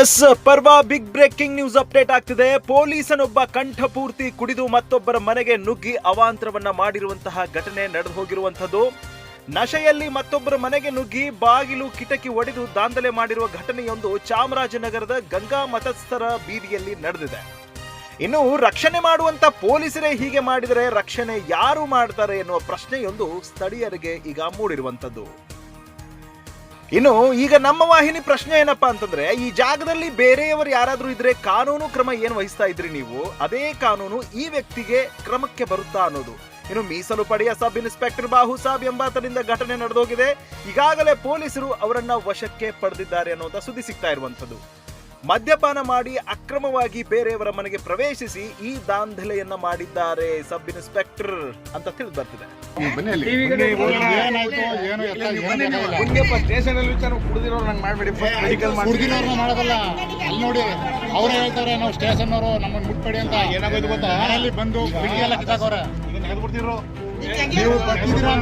S, ಪರ್ವ big breaking news update ಆಗ್ತಿದೆ. ಪೊಲೀಸನೊಬ್ಬ ಕಂಠಪೂರ್ತಿ ಕುಡಿದು ಮತ್ತೊಬ್ಬರ ಮನೆಗೆ ನುಗ್ಗಿ ಅವಾಂತರವನ್ನ ಮಾಡಿರುವಂತಹ ಘಟನೆ ನಡೆದು ಹೋಗಿರುವಂತದ್ದು ನಶೆಯಲ್ಲಿ ಮತ್ತೊಬ್ಬರ ಮನೆಗೆ ನುಗ್ಗಿ ಬಾಗಿಲು ಕಿಟಕಿ ಒಡೆದು ದಾಂಧಲೆ ಮಾಡಿರುವ ಘಟನೆಯೊಂದು ಚಾಮರಾಜನಗರದ ಗಂಗಾ ಮತಸ್ಥರ ಬೀದಿಯಲ್ಲಿ ನಡೆದಿದೆ. ಇನ್ನು ರಕ್ಷಣೆ ಮಾಡುವಂತ ಪೊಲೀಸರೇ ಹೀಗೆ ಮಾಡಿದರೆ ರಕ್ಷಣೆ ಯಾರು ಮಾಡ್ತಾರೆ ಎನ್ನುವ ಪ್ರಶ್ನೆಯೊಂದು ಸ್ಥಳೀಯರಿಗೆ ಈಗ ಮೂಡಿರುವಂತದ್ದು ಇನ್ನು ಈಗ ನಮ್ಮ ವಾಹಿನಿ ಪ್ರಶ್ನೆ ಏನಪ್ಪ ಅಂತಂದ್ರೆ, ಈ ಜಾಗದಲ್ಲಿ ಬೇರೆಯವರು ಯಾರಾದರೂ ಇದ್ರೆ ಕಾನೂನು ಕ್ರಮ ಏನು ವಹಿಸ್ತಾ ಇದ್ರಿ ನೀವು? ಅದೇ ಕಾನೂನು ಈ ವ್ಯಕ್ತಿಗೆ ಕ್ರಮಕ್ಕೆ ಬರುತ್ತಾ ಅನ್ನೋದು. ಇನ್ನು ಮೀಸಲು ಪಡೆಯ ಸಬ್ ಇನ್ಸ್ಪೆಕ್ಟರ್ ಬಾಹು ಸಾಬ್ ಎಂಬಾತನಿಂದ ಘಟನೆ ನಡೆದೋಗಿದೆ. ಈಗಾಗಲೇ ಪೊಲೀಸರು ಅವರನ್ನ ವಶಕ್ಕೆ ಪಡೆದಿದ್ದಾರೆ ಅನ್ನುವಂತ ಸುದ್ದಿ ಸಿಗ್ತಾ ಇರುವಂತದ್ದು ಮದ್ಯಪಾನ ಮಾಡಿ ಅಕ್ರಮವಾಗಿ ಬೇರೆಯವರ ಮನೆಗೆ ಪ್ರವೇಶಿಸಿ ಈ ದಾಂಧಲೆಯನ್ನ ಮಾಡಿದ್ದಾರೆ ಸಬ್ ಇನ್ಸ್ಪೆಕ್ಟರ್ ಅಂತ ತಿಳಿದು ಬರ್ತಿದೆ. ಸ್ಟೇಷನ್ ಅಲ್ಲಿ ವಿಚಾರ ಕುಡಿದಿರೋ ನಂಗೆ ಮಾಡಬೇಡಿ ಮೆಡಿಕಲ್ ಮಾಡಿ ಹುಡುಗಿನವ್ರನ್ನ ಮಾಡೋದಲ್ಲ. ಅಲ್ಲಿ ನೋಡಿ ಅವ್ರೇ ಹೇಳ್ತಾರೆ ನಾವು ಸ್ಟೇಷನ್ ಅವರು ನಮ್ಮನ್ನು ಮುಟ್ಬೇಡಿ ಅಂತ. ಏನಾಗೋದು ಗೊತ್ತಾ? ಅಲ್ಲಿ ಬಂದು ಬಿಡಿ ಎಲ್ಲ ಕಿತ್ತಾಕವ್ರೆ ನೀವು ಬರ್ತಿದ್ದೀರಾ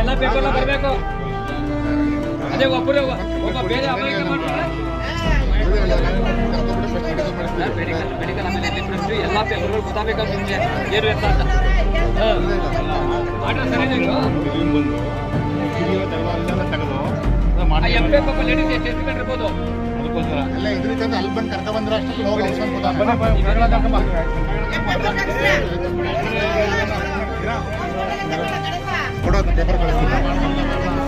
ಎಲ್ಲ ಪೇಪರ್ ಬರಬೇಕು ಅದೇ ಒಬ್ಬರು ಒಬ್ಬ ಬೇರೆ ಅಪಾಯ ಮಾಡ್ತಾರೆ ಮೆಡಿಕಲ್ ಎಲ್ಲ ಪೇಪರ್ಗಳು ಗೊತ್ತಾಗಬೇಕು ನಿಮಗೆ ಏನು ಅಂತ ಆಟೋ ಸರಿ ಲೇಡೀಸ್ ಎಷ್ಟು ಎಷ್ಟು ಇರ್ಬೋದು. ಇದ್ರಿಂದ ಅಲ್ಲಿ ಬಂದು ಕರ್ಕ ಬಂದ್ರೆ ಅಷ್ಟೇ ಹೋಗಿ ಕೊಡೋದು ಪೇಪರ್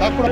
ಸಾಕು